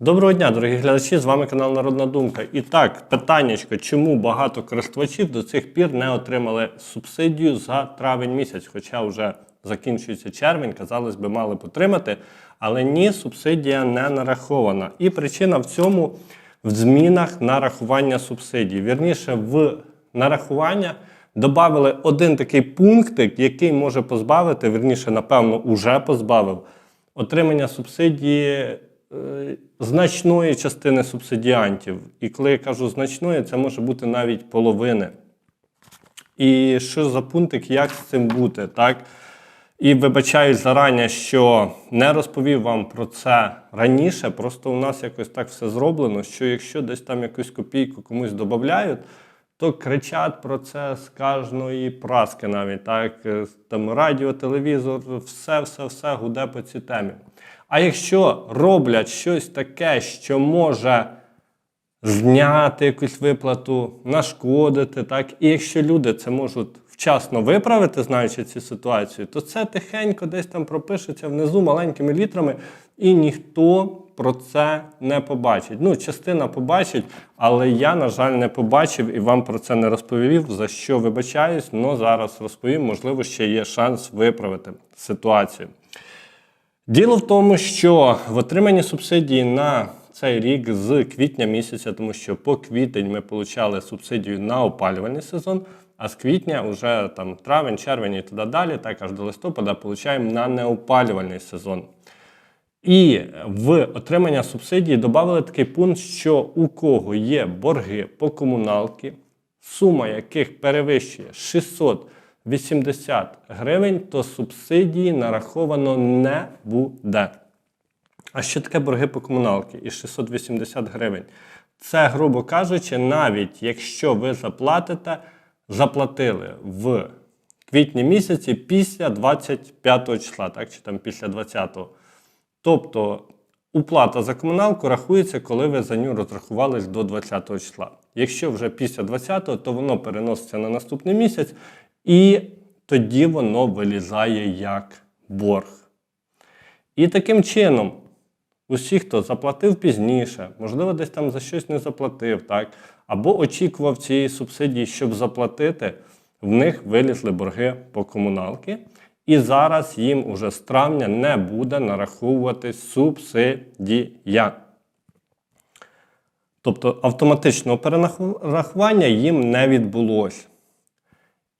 Доброго дня, дорогі глядачі! З вами канал Народна Думка. І так, питаннячко, чому багато користувачів до цих пір не отримали субсидію за травень місяць, хоча вже закінчується червень, казалось би, мали б отримати, але ні, субсидія не нарахована. І причина в цьому в змінах нарахування субсидій. Вірніше, в нарахування додали один такий пунктик, який може позбавити, вірніше, напевно, уже позбавив отримання субсидії значної частини субсидіантів. І коли я кажу значної, це може бути навіть половини. І що за пунктик, як з цим бути, так? І вибачаюсь зарані, що не розповів вам про це раніше. Просто у нас якось так все зроблено, що якщо десь там якусь копійку комусь додають, то кричать про це з кожної праски навіть так. е, Там радіо, телевізор, все, все, все гуде по цій темі. А якщо роблять щось таке, що може зняти якусь виплату, нашкодити, так, і якщо люди це можуть вчасно виправити, знаючи цю ситуацію, то це тихенько десь там пропишеться внизу маленькими літрами, і ніхто про це не побачить. Ну, частина побачить, але я, на жаль, не побачив і вам про це не розповів, за що вибачаюсь, але зараз розповім, можливо, ще є шанс виправити ситуацію. Діло в тому, що в отриманні субсидії на цей рік з квітня місяця, тому що по квітень ми отримали субсидію на опалювальний сезон, а з квітня вже там травень, червень і туди далі, так аж до листопада, отримуємо на неопалювальний сезон. І в отримання субсидії додали такий пункт, що у кого є борги по комуналки, сума яких перевищує 680 гривень, то субсидії нараховано не буде. А що таке борги по комуналки і 680 гривень? Це, грубо кажучи, навіть якщо ви заплатите, заплатили в квітні місяці після 25 числа, так, чи там після 20-го. Тобто уплата за комуналку рахується, коли ви за нього розрахувались до 20 числа. Якщо вже після 20-го, то воно переноситься на наступний місяць, і тоді воно вилізає як борг. І таким чином, усі, хто заплатив пізніше, можливо, десь там за щось не заплатив, так, або очікував цієї субсидії, щоб заплатити, в них вилізли борги по комуналки. І зараз їм уже з травня не буде нараховуватись субсидія. Тобто автоматичного перерахування їм не відбулося.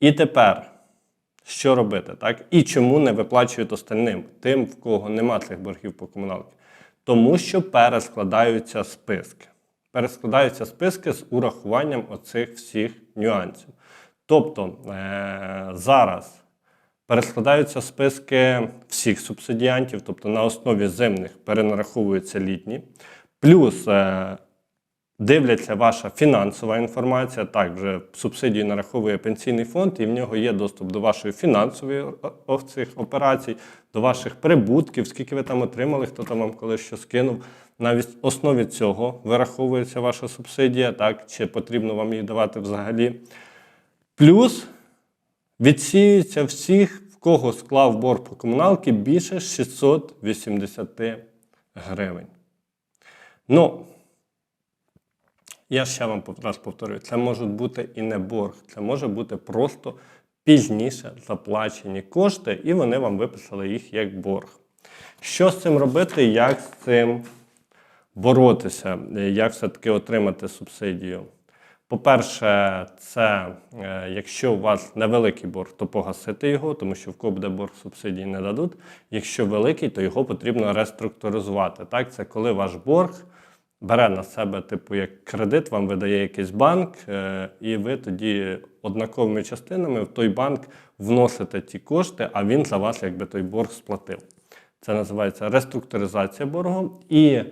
І тепер, що робити? Так? І чому не виплачують остальним, тим, в кого нема цих боргів по комуналці? Тому що перескладаються списки. Перескладаються списки з урахуванням оцих всіх нюансів. Тобто е- зараз перескладаються списки всіх субсидіантів, тобто на основі зимних перенараховуються літні. Плюс е- дивляться ваша фінансова інформація. Так, вже субсидію нараховує пенсійний фонд, і в нього є доступ до вашої фінансової цих операцій, до ваших прибутків, скільки ви там отримали, хто там вам коли що скинув. На основі цього вираховується ваша субсидія, так, чи потрібно вам її давати взагалі. Плюс відсіюється всіх, в кого склав борг по комуналки більше 680 гривень. Ну, я ще вам раз повторюю, це може бути і не борг, це може бути просто пізніше заплачені кошти, і вони вам виписали їх як борг. Що з цим робити, як з цим боротися, як все-таки отримати субсидію? По-перше, це е, якщо у вас невеликий борг, то погасити його, тому що в кого борг субсидії не дадуть. Якщо великий, то його потрібно реструктуризувати. Так, це коли ваш борг бере на себе, типу, як кредит, вам видає якийсь банк, е, і ви тоді однаковими частинами в той банк вносите ті кошти, а він за вас якби той борг сплатив. Це називається реструктуризація боргу. І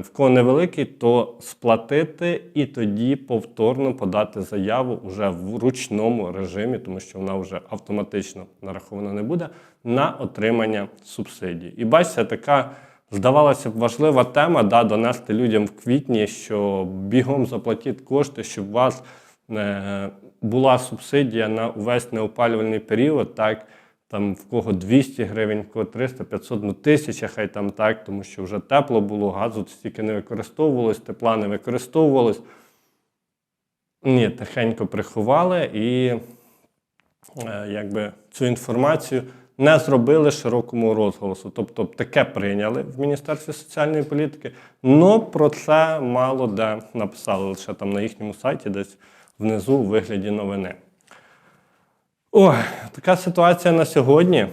в кого невеликий, то сплатити і тоді повторно подати заяву вже в ручному режимі, тому що вона вже автоматично нарахована не буде, на отримання субсидій. І бачите, така здавалося б важлива тема да, донести людям в квітні, що бігом заплатіть кошти, щоб у вас е, була субсидія на увесь неопалювальний період. так, там в кого 200 гривень, в кого 300, 500, ну тисяча, хай там так, тому що вже тепло було, газу стільки не використовувалось, тепла не використовувалось. Ні, тихенько приховали і е, якби цю інформацію не зробили широкому розголосу. Тобто таке прийняли в Міністерстві соціальної політики, але про це мало де написали лише там на їхньому сайті, десь внизу у вигляді новини. Ой, така ситуація на сьогодні.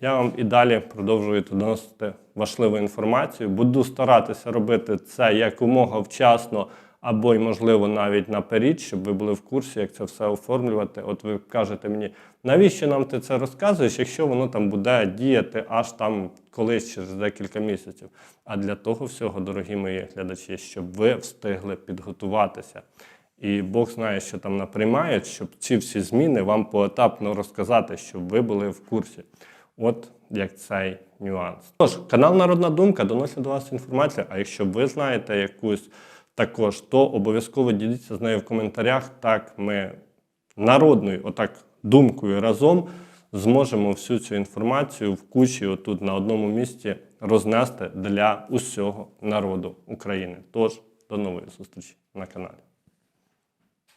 Я вам і далі продовжую доносити важливу інформацію. Буду старатися робити це якомога вчасно, або й, можливо, навіть наперед, щоб ви були в курсі, як це все оформлювати. От ви кажете мені, навіщо нам ти це розказуєш, якщо воно там буде діяти аж там колись через декілька місяців. А для того всього, дорогі мої глядачі, щоб ви встигли підготуватися. І Бог знає, що там наприймають, щоб ці всі зміни вам поетапно розказати, щоб ви були в курсі. От як цей нюанс. Тож, канал Народна Думка доносить до вас інформацію. А якщо ви знаєте якусь також, то обов'язково діліться з нею в коментарях. Так ми народною, отак думкою разом зможемо всю цю інформацію в кучі, отут на одному місці рознести для усього народу України. Тож, до нової зустрічі на каналі.